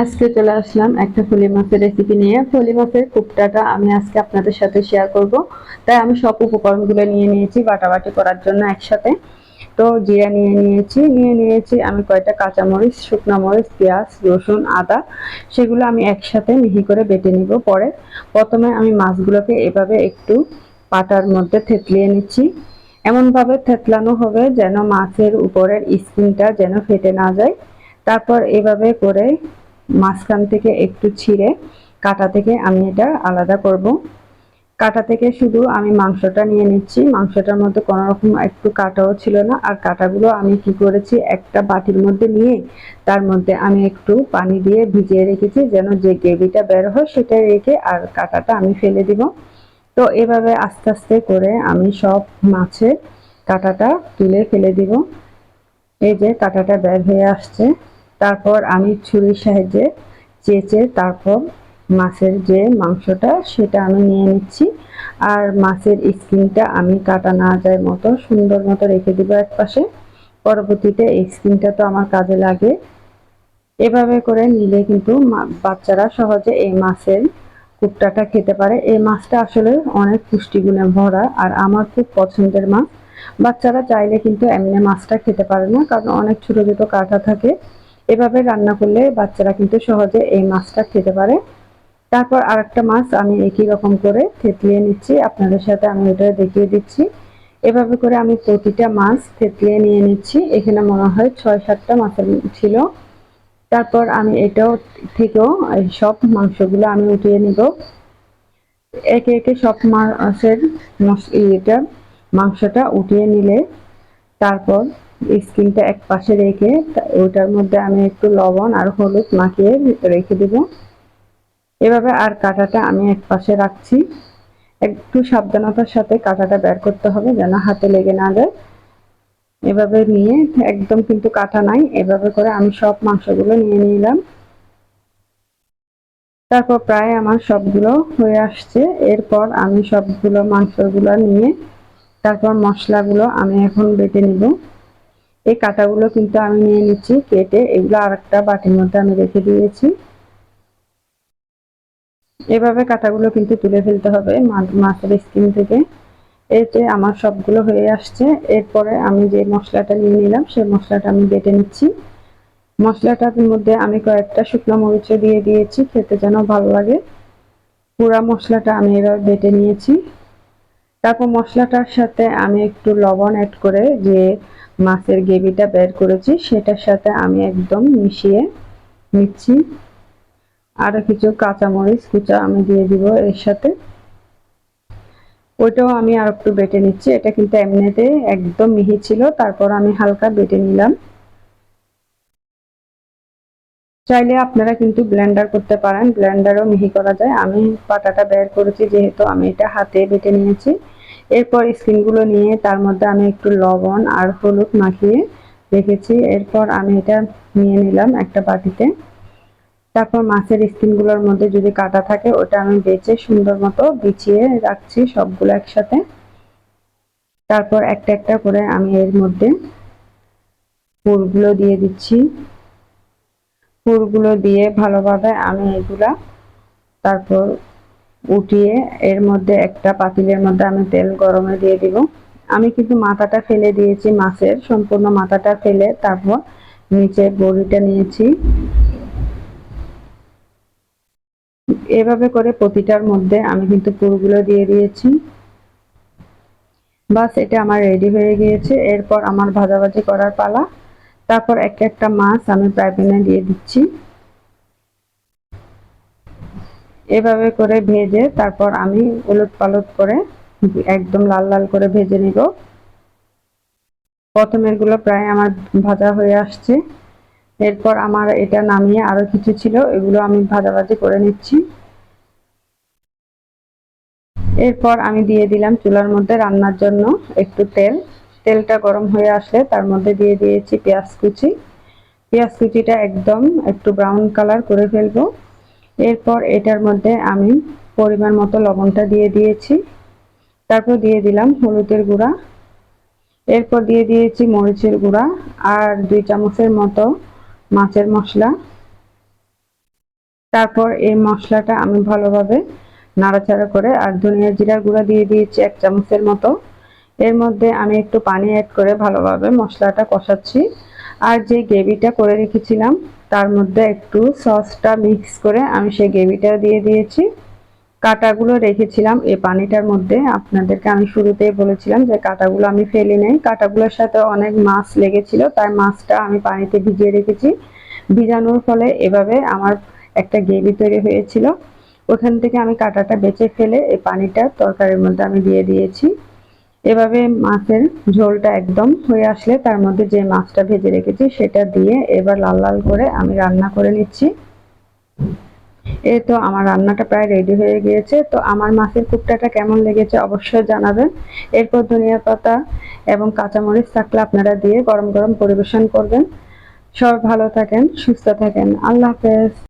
আজকে চলে আসলাম একটা ফলি মাছের রেসিপি নিয়ে। ফলি মাছের কুপটাটা আমি আজকে আপনাদের সাথে শেয়ার করব। তাই আমি সব উপকরণগুলো নিয়ে নিয়েছি বাটাবাটি করার জন্য একসাথে। তো জিরা নিয়ে নিয়েছি নিয়ে নিয়েছি আমি কয়টা কাঁচামরিচ, শুকনো মরিচ, পেঁয়াজ, রসুন, আদা, সেগুলো আমি একসাথে মিহি করে বেটে নিব পরে। প্রথমে আমি মাছগুলোকে এভাবে একটু পাটার মধ্যে থেতলিয়ে নিচ্ছি। এমনভাবে থেতলানো হবে যেন মাছের উপরের স্কিনটা যেন ফেটে না যায়। তারপর এভাবে করে মাঝখান থেকে একটু ছিঁড়ে কাটা থেকে আমি এটা আলাদা করব। কাটা থেকে শুধু আমি মাংসটা নিয়ে নিচ্ছি। মাংসটার মধ্যে কোনো রকম একটু কাটাও ছিল না। আর কাটাগুলো আমি কি করেছি, একটা বাটির মধ্যে নিয়ে তার মধ্যে আমি একটু পানি দিয়ে ভিজিয়ে রেখেছি যেন যে গ্রেভিটা বের হয় সেটা রেখে আর কাটাটা আমি ফেলে দিব। তো এভাবে আস্তে আস্তে করে আমি সব মাছের কাটাটা তুলে ফেলে দিব। এই যে কাটাটা বের হয়ে আসছে। তারপর আমি ছুরির সাহায্যে চেঁচে তারপর মাছের যে মাংসটা সেটা আমি নিয়ে নিচ্ছি। আর মাছের স্কিনটা আমি কাটা না যায় মতো সুন্দর মতো রেখে দিব এক পাশে। পরবর্তীতে এই স্কিনটা তো আমার কাজে লাগে। এভাবে করে নিলে কিন্তু বাচ্চারা সহজে এই মাছের কুপটাটা খেতে পারে। এই মাছটা আসলে অনেক পুষ্টিগুণে ভরা আর আমার খুব পছন্দের মাছ। বাচ্চারা চাইলে কিন্তু এমনি মাছটা খেতে পারে না, কারণ অনেক ছোট ছোট কাঁটা থাকে। এভাবে রান্না করলে বাচ্চারা কিন্তু সহজে এই মাছটা খেতে পারে। তারপর আরেকটা মাছ আমি একই রকম করে থেতলিয়ে নিচ্ছি। আপনাদের সাথে আমি এটা দেখিয়ে দিচ্ছি। এভাবে করে আমি প্রতিটা মাছ থেতলিয়ে নিয়ে নিচ্ছি। এখানে মনে হয় ছয় সাতটা মাছের ছিল। তারপর আমি এটাও থেকেও সব মাংসগুলো আমি উঠিয়ে নিব। একে একে সব মাছের এটা মাংসটা উঠিয়ে নিলে তারপর স্কিনটা এক পাশে রেখে ওটার মধ্যে আমি একটু লবণ আর হলুদ মাখিয়ে রেখে দেব। এভাবে আর কাঁটাটা আমি এক পাশে রাখছি। একটু সাবধানতার সাথে কাঁটাটা বের করতে হবে যেন হাতে লেগে না যায়। এভাবে নিয়ে, একদম কিন্তু কাটা নাই, এভাবে করে আমি সব মাংসগুলো নিয়ে নিলাম। তারপর প্রায় আমার সবগুলো হয়ে আসছে। এরপর আমি সবগুলো মাংসগুলো নিয়ে তারপর মশলাগুলো আমি এখন বেটে নিব। এই কাটাগুলো কিন্তু আমি নিয়ে নিচ্ছি, কেটে এগুলো আর একটা বাটির মধ্যে আমি রেখে দিয়েছি। এভাবে কাটাগুলো কিন্তু তুলে ফেলতে হবে মাছের স্কিন থেকে। এতে আমার সবগুলো হয়ে আসছে। এরপরে আমি যে মশলাটা নিয়ে নিলাম, সেই মশলাটা আমি বেটে নিচ্ছি। মশলাটার মধ্যে আমি কয়েকটা শুকনো মরিচ দিয়ে দিয়েছি, খেতে যেন ভালো লাগে। পুরা মশলাটা আমি এবার বেটে নিয়েছি। তারপর মশলাটার সাথে আমি একটু লবণ অ্যাড করে যে মাছের গ্রেভিটা বের করেছি, সেটার সাথে আমি একদম মিশিয়ে নিচ্ছি। আরও কিছু কাঁচামরিচ কুচা আমি দিয়ে দিব এর সাথে। ওইটাও আমি আর একটু বেটে নিচ্ছি। এটা কিন্তু এমনিতে একদম মিহি ছিল, তারপর আমি হালকা বেটে নিলাম। চাইলে আপনারা কিন্তু ব্লেন্ডার করতে পারেন, ব্লেন্ডারও মিহি করা যায়। আমি পাটাটা বের করেছি, যেহেতু আমি এটা হাতে বেটে নিয়েছি। এরপর স্কিনগুলো নিয়ে তার মধ্যে আমি একটু লবণ আর হলুদ মাখিয়ে রেখেছি। এরপর আমি এটা নিয়ে নিলাম একটা বাটিতে। তারপর মাছের স্কিনগুলোর মধ্যে যদি কাটা থাকে, ওটা আমি বেছে সুন্দর মতো বিছিয়ে রাখছি সবগুলো একসাথে। তারপর একটা একটা করে আমি এর মধ্যে পুরগুলো দিয়ে দিচ্ছি। পুরগুলো দিয়ে ভালোভাবে আমি এগুলা তারপর উঠিয়ে এর মধ্যে একটা পাতিলের মধ্যে আমি তেল গরমে দিয়ে দিব। আমি কিন্তু মাথাটা ফেলে দিয়েছি মাছের, সম্পূর্ণ মাথাটা ফেলে তারপর নিচে বড়িটা নিয়েছি। এভাবে করে প্রতিটার মধ্যে আমি কিন্তু পুরগুলো দিয়ে দিয়েছি। বাস, এটা আমার রেডি হয়ে গিয়েছে। এরপর আমার ভাজাভাজি করার পালা। তারপর একটা একটা মাছ আমি প্যানে দিয়ে দিচ্ছি। এভাবে করে ভেজে তারপর আমি উলট পালট করে একদম লাল লাল করে ভেজে নিব। প্রথমেরগুলো প্রায় আমার ভাজা হয়ে আসছে। এরপর আমার এটা নামিয়ে আরও কিছু ছিল, এগুলো আমি ভাজাভাজি করে নিচ্ছি। এরপর আমি দিয়ে দিলাম চুলার মধ্যে রান্নার জন্য একটু তেল। তেলটা গরম হয়ে আসলে তার মধ্যে দিয়ে দিয়েছি পেঁয়াজ কুচি। পেঁয়াজ কুচিটা একদম একটু ব্রাউন কালার করে ফেলব। এরপর এটার মধ্যে আমি পরিমাণ মতো লবণটা দিয়ে দিয়েছি। তারপর দিয়ে দিলাম হলুদের গুঁড়া। এরপর দিয়ে দিয়েছি মরিচের গুঁড়া আর দুই চামচের মতো মাছের মশলা। তারপর এই মশলাটা আমি ভালোভাবে নাড়াচাড়া করে আর ধনিয়া জিরার গুঁড়া দিয়ে দিয়েছি এক চামচের মতো। এর মধ্যে আমি একটু পানি অ্যাড করে ভালোভাবে মশলাটা কষাচ্ছি। আর যে গ্রেভিটা করে রেখেছিলাম তার মধ্যে একটু সসটা মিক্স করে আমি সেই গ্রেভিটা দিয়ে দিয়েছি। কাটাগুলো রেখেছিলাম এই পানিটার মধ্যে। আপনাদেরকে আমি শুরুতেই বলেছিলাম যে কাটাগুলো আমি ফেলি নাই। কাটাগুলোর সাথে অনেক মাছ লেগেছিল, তাই মাছটা আমি পানিতে ভিজিয়ে রেখেছি। ভিজানোর ফলে এভাবে আমার একটা গ্রেভি তৈরি হয়েছিল। ওখান থেকে আমি কাটাটা বেঁচে ফেলে এই পানিটা তরকারির মধ্যে আমি দিয়ে দিয়েছি। এভাবে মাছের ঝোলটা একদম হয়ে আসলে তার মধ্যে যে মাছটা ভেজে রেখেছি সেটা দিয়ে এবার লাল লাল করে আমি রান্না করে নিচ্ছি। এই তো আমার রান্নাটা প্রায় রেডি হয়ে গিয়েছে। তো আমার মাছের কুকটাটা কেমন লেগেছে অবশ্যই জানাবেন। এরপর ধনিয়া পাতা এবং কাঁচামরিচ থাকলে আপনারা দিয়ে গরম গরম পরিবেশন করবেন। সব ভালো থাকেন, সুস্থ থাকেন। আল্লাহ হাফেজ।